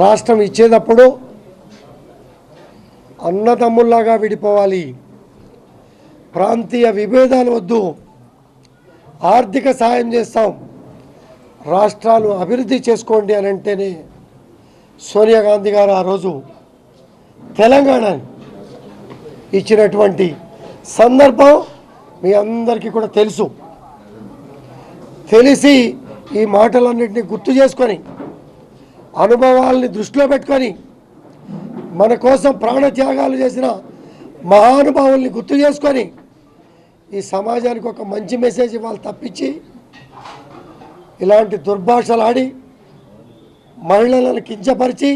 రాష్ట్రం ఇచ్చేటప్పుడు అన్నదమ్ముల్లాగా విడిపోవాలి. ప్రాంతీయ విభేదాలు వద్దు. ఆర్థిక సాయం చేస్తాం. రాష్ట్రాలు అభివృద్ధి చేసుకోండి అని అంటేనే సోనియా గాంధీ గారు ఆ రోజు తెలంగాణ ఇచ్చినటువంటి సందర్భం మీ అందరికీ కూడా తెలుసు. తెలిసి ఈ మాటలన్నింటినీ గుర్తు చేసుకొని అనుభవాల్ని దృష్టిలో పెట్టుకొని మన కోసం ప్రాణత్యాగాలు చేసిన మహానుభావుల్ని గుర్తు చేసుకొని ఈ సమాజానికి ఒక మంచి మెసేజ్ ఇవ్వాలి తప్పించి ఇలాంటి దుర్భాషలు ఆడి మహిళలను కించపరిచి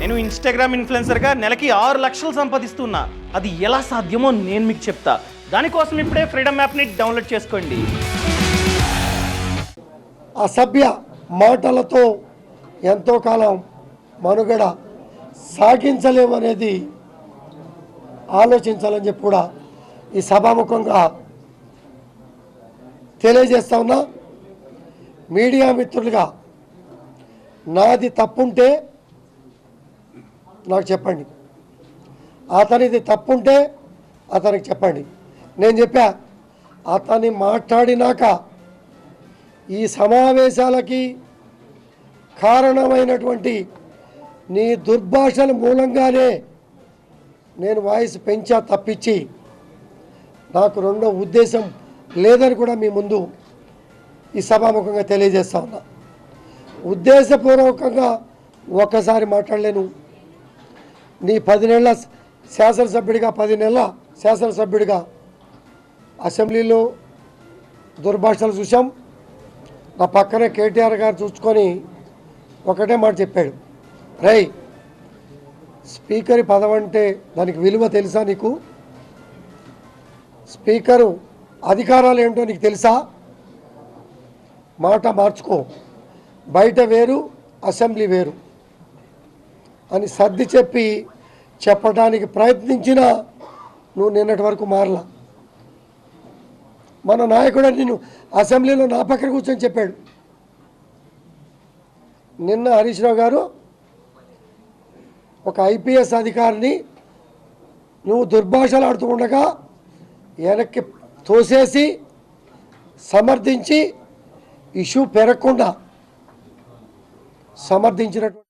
నేను ఇన్స్టాగ్రామ్ ఇన్ఫ్లుయెన్సర్గా నెలకి ఆరు లక్షలు సంపాదిస్తున్నా. అది ఎలా సాధ్యమో నేను మీకు చెప్తా. దానికోసం ఇప్పుడే ఫ్రీడమ్ యాప్ని డౌన్లోడ్ చేసుకోండి. అసభ్య మాటలతో ఎంతో కాలం మనుగడ సాగించలేమనేది ఆలోచించాలని చెప్పి కూడా ఈ సభాముఖంగా తెలియజేస్తా ఉన్నా. మీడియా మిత్రులుగా నాది తప్పుంటే నాకు చెప్పండి. అతనిది తప్పుంటే అతనికి చెప్పండి. నేను చెప్పా అతని మాట్లాడినాక ఈ సమావేశాలకి కారణమైనటువంటి నీ దుర్భాషల మూలంగానే నేను వాయిస్ పెంచా తప్పించి నాకు రెండో ఉద్దేశం లేదని కూడా మీ ముందు ఈ సభాముఖంగా తెలియజేస్తా ఉన్నా. ఉద్దేశపూర్వకంగా ఒక్కసారి మాట్లాడలేను. నీ పది నెలల శాసనసభ్యుడిగా పది నెలల శాసనసభ్యుడిగా అసెంబ్లీలో దుర్భాషలు చూసాం నా పక్కనే కేటీఆర్ గారు చూసుకొని ఒకటే మాట చెప్పాడు. రై స్పీకర్ పదవి అంటే దానికి విలువ తెలుసా నీకు? స్పీకరు అధికారాలు ఏమిటో నీకు తెలుసా? మాట మార్చుకో. బయట వేరు అసెంబ్లీ వేరు అని సర్ది చెప్పి చెప్పడానికి ప్రయత్నించినా నువ్వు నిన్నటి వరకు మారలా. మన నాయకుడు నిన్ను అసెంబ్లీలో నా పక్కన కూర్చొని చెప్పాడు. నిన్న హరీష్ రావు గారు ఒక ఐపీఎస్ అధికారిని నువ్వు దుర్భాషలు ఆడుతూ ఉండగా వెనక్కి తోసేసి సమర్థించి ఇష్యూ పెరగకుండా సమర్థించినటువంటి